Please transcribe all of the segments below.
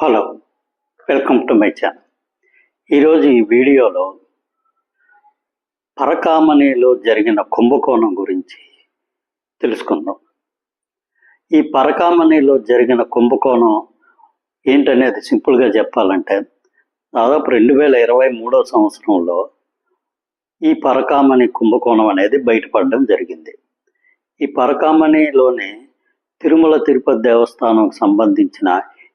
Hello welcome to my channel ఈరోజు ఈ వీడియోలో పరకామణిలో జరిగిన కుంభకోణం గురించి తెలుసుకుందాం. ఈ పరకామణిలో జరిగిన కుంభకోణం ఏంటనేది సింపుల్గా చెప్పాలంటే దాదాపు రెండు వేల ఇరవై మూడో సంవత్సరంలో ఈ పరకామణి కుంభకోణం అనేది బయటపడడం జరిగింది. ఈ పరకామణిలోనే తిరుమల తిరుపతి దేవస్థానం సంబంధించిన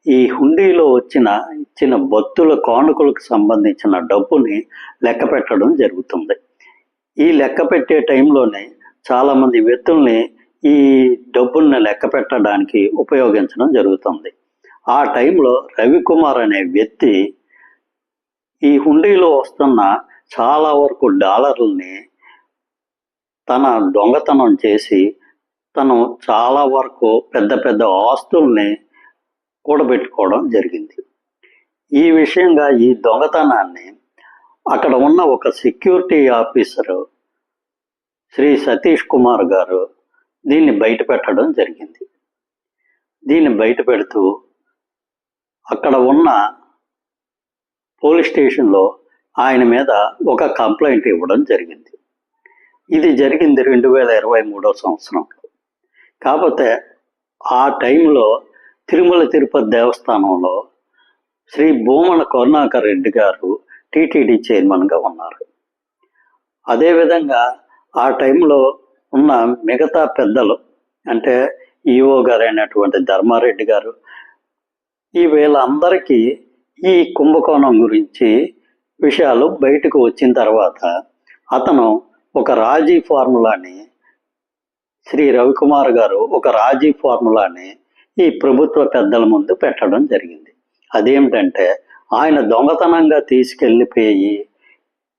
ఈ హుండీలో వచ్చిన ఇచ్చిన భక్తుల కానుకలకు సంబంధించిన డబ్బుని లెక్క పెట్టడం జరుగుతుంది. ఈ లెక్క పెట్టే టైంలోనే చాలామంది వ్యక్తుల్ని ఈ డబ్బుల్ని లెక్క పెట్టడానికి ఉపయోగించడం జరుగుతుంది. ఆ టైంలో రవికుమార్ అనే వ్యక్తి ఈ హుండీలో వస్తున్న చాలా వరకు డాలర్లని తన దొంగతనం చేసి తను చాలా వరకు పెద్ద పెద్ద ఆస్తుల్ని కూడబెట్టుకోవడం జరిగింది. ఈ విషయంగా ఈ దొంగతనాన్ని అక్కడ ఉన్న ఒక సెక్యూరిటీ ఆఫీసరు శ్రీ సతీష్ కుమార్ గారు దీన్ని బయట పెట్టడం జరిగింది. దీన్ని బయట పెడుతూ అక్కడ ఉన్న పోలీస్ స్టేషన్లో ఆయన మీద ఒక కంప్లైంట్ ఇవ్వడం జరిగింది. ఇది జరిగింది రెండు వేల ఇరవై మూడో సంవత్సరంలో. కాకపోతే ఆ టైంలో తిరుమల తిరుపతి దేవస్థానంలో శ్రీ భూమన కరుణాకర్ రెడ్డి గారు టీటీడీ చైర్మన్గా ఉన్నారు. అదేవిధంగా ఆ టైంలో ఉన్న మిగతా పెద్దలు అంటే ఈఓ గారు అయినటువంటి ధర్మారెడ్డి గారు ఈ వీళ్ళందరికీ ఈ కుంభకోణం గురించి విషయాలు బయటకు వచ్చిన తర్వాత అతను ఒక రాజీ ఫార్ములాని శ్రీ రవికుమార్ గారు ఒక రాజీ ఫార్ములాని ఈ ప్రభుత్వ పెద్దల ముందు పెట్టడం జరిగింది. అదేమిటంటే ఆయన దొంగతనంగా తీసుకెళ్ళిపోయి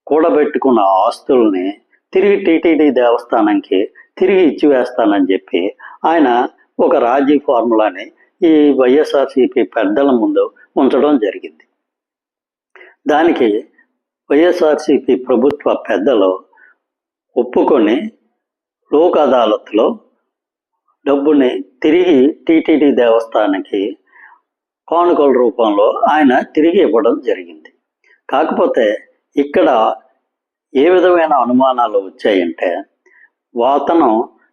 కూడబెట్టుకున్న ఆస్తుల్ని తిరిగి టీటీడీ దేవస్థానంకి తిరిగి ఇచ్చివేస్తానని చెప్పి ఆయన ఒక రాజీ ఫార్ములాని ఈ వైఎస్ఆర్సీపీ పెద్దల ముందు ఉంచడం జరిగింది. దానికి వైఎస్ఆర్సీపీ ప్రభుత్వ పెద్దలు ఒప్పుకొని లోక్ అదాలత్లో డబ్బుని తిరిగి టీటీడీ దేవస్థానానికి కానుకల రూపంలో ఆయన తిరిగి ఇవ్వడం జరిగింది. కాకపోతే ఇక్కడ ఏ విధమైన అనుమానాలు వచ్చాయంటే అతను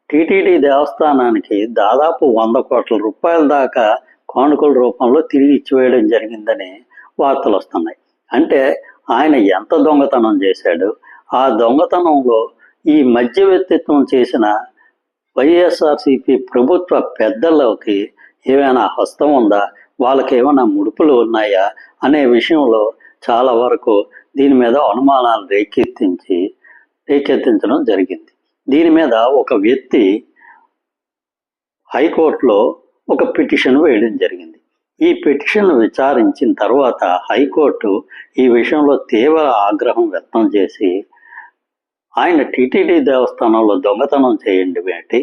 టీటీడీ దేవస్థానానికి దాదాపు వంద కోట్ల రూపాయల దాకా కానుకల రూపంలో తిరిగి ఇచ్చివేయడం జరిగిందని వార్తలు వస్తున్నాయి. అంటే ఆయన ఎంత దొంగతనం చేశాడు ఆ దొంగతనంలో ఈ మధ్య వ్యక్తిత్వం చేసిన వైఎస్ఆర్సిపి ప్రభుత్వ పెద్దలకి ఏమైనా హస్తం ఉందా? వాళ్ళకి ఏమైనా ముడుపులు ఉన్నాయా? అనే విషయంలో చాలా వరకు దీని మీద అనుమానాలు రేకెత్తించి రేకెత్తించడం జరిగింది. దీని మీద ఒక వ్యక్తి హైకోర్టులో ఒక పిటిషన్ వేయడం జరిగింది. ఈ పిటిషన్ విచారించిన తర్వాత హైకోర్టు ఈ విషయంలో తీవ్ర ఆగ్రహం వ్యక్తం చేసి ఆయన టీటీడీ దేవస్థానంలో దొంగతనం చేయండి ఏంటి?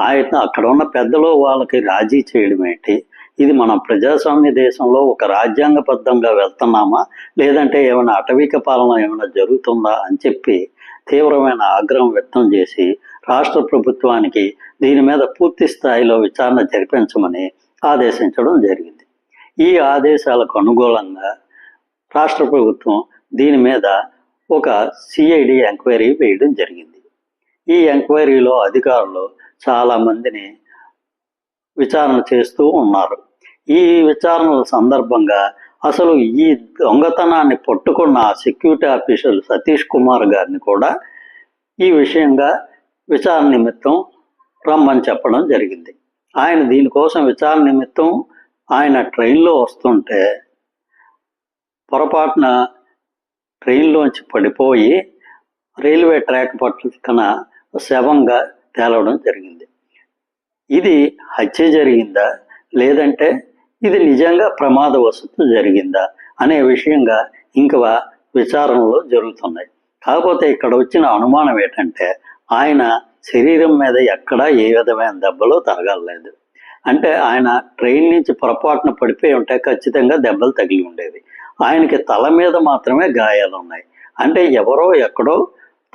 ఆయన అక్కడ ఉన్న పెద్దలు వాళ్ళకి రాజీ చేయడం ఏంటి? ఇది మన ప్రజాస్వామ్య దేశంలో ఒక రాజ్యాంగబద్ధంగా వెళ్తున్నామా? లేదంటే ఏమైనా అటవిక పాలన ఏమైనా జరుగుతుందా అని చెప్పి తీవ్రమైన ఆగ్రహం వ్యక్తం చేసి రాష్ట్ర ప్రభుత్వానికి దీని మీద పూర్తి స్థాయిలో విచారణ జరిపించమని ఆదేశించడం జరిగింది. ఈ ఆదేశాలకు అనుగుణంగా రాష్ట్ర ప్రభుత్వం దీని మీద ఒక సిఐడి ఎంక్వైరీ వేయడం జరిగింది. ఈ ఎంక్వైరీలో అధికారులు చాలామందిని విచారణ చేస్తూ ఉన్నారు. ఈ విచారణల సందర్భంగా అసలు ఈ దొంగతనాన్ని పట్టుకున్న సెక్యూరిటీ ఆఫీసర్ సతీష్ కుమార్ గారిని కూడా ఈ విషయంగా విచారణ నిమిత్తం రమ్మని చెప్పడం జరిగింది. ఆయన దీనికోసం విచారణ నిమిత్తం ఆయన ట్రైన్లో వస్తుంటే పొరపాటున ట్రైన్లోంచి పడిపోయి రైల్వే ట్రాక్ పక్కన శవంగా తేలవడం జరిగింది. ఇది హత్య జరిగిందా? లేదంటే ఇది నిజంగా ప్రమాదవశత్తు జరిగిందా? అనే విషయంగా ఇంకా విచారణలు జరుగుతున్నాయి. కాకపోతే ఇక్కడ వచ్చిన అనుమానం ఏంటంటే ఆయన శరీరం మీద ఎక్కడా ఏ విధమైన దెబ్బలు తగలలేదు. అంటే ఆయన ట్రైన్ నుంచి పొరపాటున పడిపోయి ఉంటే ఖచ్చితంగా దెబ్బలు తగిలి ఉండేవి. ఆయనకి తల మీద మాత్రమే గాయాలు ఉన్నాయి. అంటే ఎవరో ఎక్కడో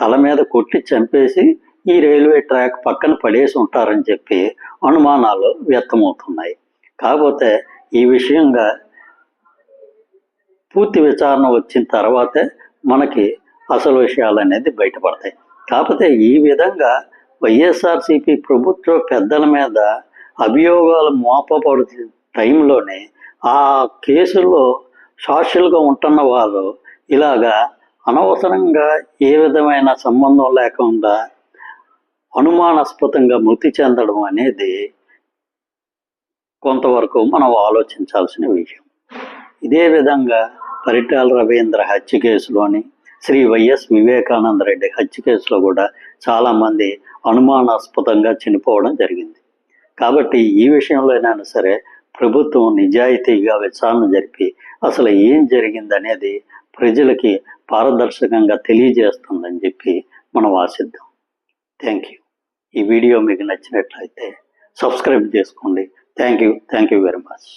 తల మీద కొట్టి చంపేసి ఈ రైల్వే ట్రాక్ పక్కన పడేసి ఉంటారని చెప్పి అనుమానాలు వ్యక్తమవుతున్నాయి. కాకపోతే ఈ విషయంగా పూర్తి విచారణ వచ్చిన తర్వాతే మనకి అసలు విషయాలు అనేది బయటపడతాయి. కాకపోతే ఈ విధంగా వైఎస్ఆర్సిపి ప్రభుత్వ పెద్దల మీద అభియోగాలు మోపబడుతున్న టైంలోనే ఆ కేసుల్లో సాక్షులుగా ఉంటున్న వారు ఇలాగా అనవసరంగా ఏ విధమైన సంబంధం లేకుండా అనుమానాస్పదంగా మృతి చెందడం అనేది కొంతవరకు మనం ఆలోచించాల్సిన విషయం. ఇదే విధంగా పరిటాల రవీంద్ర హత్య కేసులోని శ్రీ వైఎస్ వివేకానంద రెడ్డి హత్య కేసులో కూడా చాలామంది అనుమానాస్పదంగా చనిపోవడం జరిగింది. కాబట్టి ఈ విషయంలోనైనా సరే ప్రభుత్వం నిజాయితీగా విచారణ జరిపి అసలు ఏం జరిగిందనేది ప్రజలకి పారదర్శకంగా తెలియజేస్తుందని చెప్పి మనం ఆశిద్దాం. థ్యాంక్ యూ ఈ వీడియో మీకు నచ్చినట్లయితే సబ్స్క్రైబ్ చేసుకోండి. Thank you thank you very much